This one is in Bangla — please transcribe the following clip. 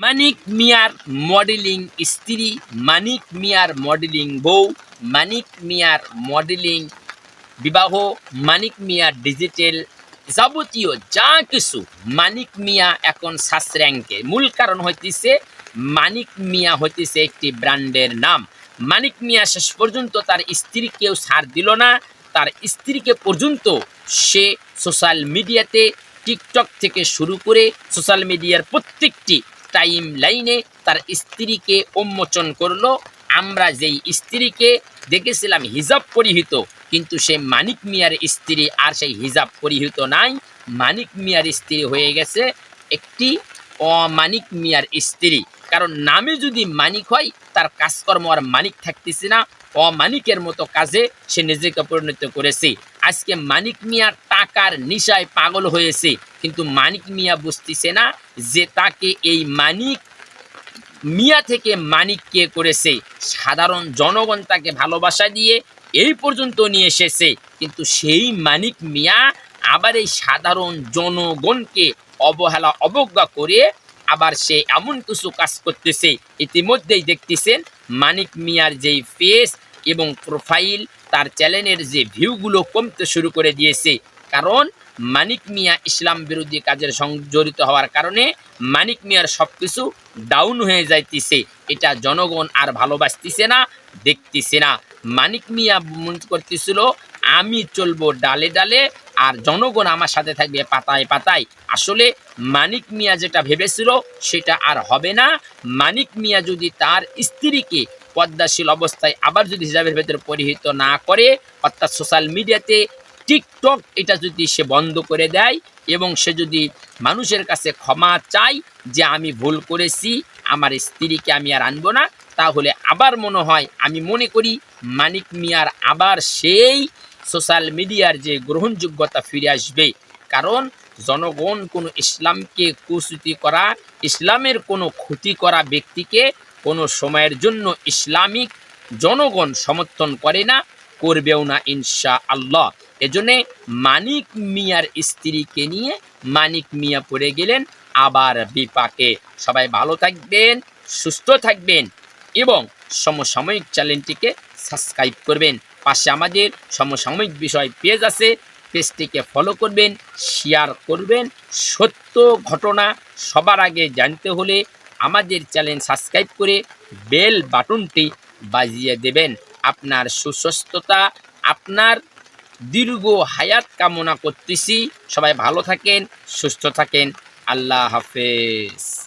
মানিক মিয়ার মডেলিং স্ত্রী মানিক মিয়ার মডেলিং বউ মানিক মিয়ার মডেলিং বিবাহ মানিক মিয়ার ডিজিটাল যাবতীয় যা কিছু মানিক মিয়া এখন সাস র্যাঙ্কে মূল কারণ হইতেছে মানিক মিয়া হইতেছে একটি ব্র্যান্ডের নাম। মানিক মিয়া শেষ পর্যন্ত তার স্ত্রীকেও ছাড় দিল না। তার স্ত্রীকে পর্যন্ত সে সোশ্যাল মিডিয়াতে টিকটক থেকে শুরু করে সোশ্যাল মিডিয়ার প্রত্যেকটি টাইম লাইনে তার স্ত্রীকে উন্মোচন করল। আমরা যেই স্ত্রীকে দেখেছিলাম হিজাব পরিহিত, কিন্তু সে মানিক মিয়ার স্ত্রী আর সেই হিজাব পরিহিত নাই। মানিক মিয়ার স্ত্রী হয়ে গেছে একটি অমানিক মিয়ার স্ত্রী। কারণ নামে যদি মানিক হয়, তার কাজকর্ম আর মানিক থাকতেছে না। অমানিকের মতো কাজে সে নিজেকে পরিণত করেছে। আজকে মানিক মিয়া টাকার নিশায় পাগল হয়েছে। কিন্তু মানিক মিয়া বুঝতেছে না যে তাকে এই মানিক মিয়া থেকে মানিক কে করেছে। সাধারণ জনগণ তাকে ভালোবাসা দিয়ে এই পর্যন্ত নিয়ে এসেছে। কিন্তু সেই মানিক মিয়া আবার এই সাধারণ জনগণকে অবহেলা অবজ্ঞা করে আবার সে এমন কিছু কাজ করতেছে, ইতিমধ্যেই দেখতেছেন মানিক মিয়ার যেই ফেস এবং প্রোফাইল তার চ্যানেলের যে ভিউগুলো কমতে শুরু করে দিয়েছে। কারণ মানিক মিয়া ইসলাম বিরোধী কাজের জড়িত হওয়ার কারণে মানিক মিয়ার সব কিছু ডাউন হয়ে যাইতেছে। এটা জনগণ আর ভালোবাসতেছে না, দেখতেছে না। মানিক মিয়া মনে করতেছিল আমি চলবো ডালে ডালে আর জনগণ আমার সাথে থাকবে পাতায় পাতায়। আসলে মানিক মিয়া যেটা ভেবেছিল সেটা আর হবে না। মানিক মিয়া যদি তার স্ত্রীকে পদ্মাশীল অবস্থায় আবার যদি হিসাবের ভেতরে পরিহিত না করে, অর্থাৎ সোশ্যাল মিডিয়াতে টিকটক এটা যদি সে বন্ধ করে দেয় এবং সে যদি মানুষের কাছে ক্ষমা চায় যে আমি ভুল করেছি, আমার স্ত্রীকে আমি আর আনব না, তাহলে আবার মনে হয়, আমি মনে করি মানিক মিয়ার আবার সেই সোশ্যাল মিডিয়ার যে গ্রহণযোগ্যতা ফিরে আসবে, কারণ জনগণ কোনো ইসলামকে কুস্তুতি করা, ইসলামের কোনো ক্ষতি করা ব্যক্তিকে কোনো সময়ের জন্য ইসলামিক জনগণ সমর্থন করে না, করবেও না ইনশা আল্লাহ এজন্যে মানিক মিয়ার স্ত্রীকে নিয়ে মানিক মিয়া পড়ে গেলেন আবার বিপাকে। সবাই ভালো থাকবেন, সুস্থ থাকবেন এবং সমসাময়িক চ্যানেলটিকে সাবস্ক্রাইব করবেন। পাশে আমাদের সমসাময়িক বিষয় পেজ আছে, পেজটিকে ফলো করবেন শেয়ার করবেন। সত্য ঘটনা সবার আগে জানতে হলে আমাদের চ্যানেল সাবস্ক্রাইব করে বেল বাটনটি বাজিয়ে দেবেন। আপনার সুস্বাস্থ্যতা, আপনার দীর্ঘ হায়াত কামনা করতেছি। সবাই ভালো থাকেন, সুস্থ থাকেন। আল্লাহ হাফেজ।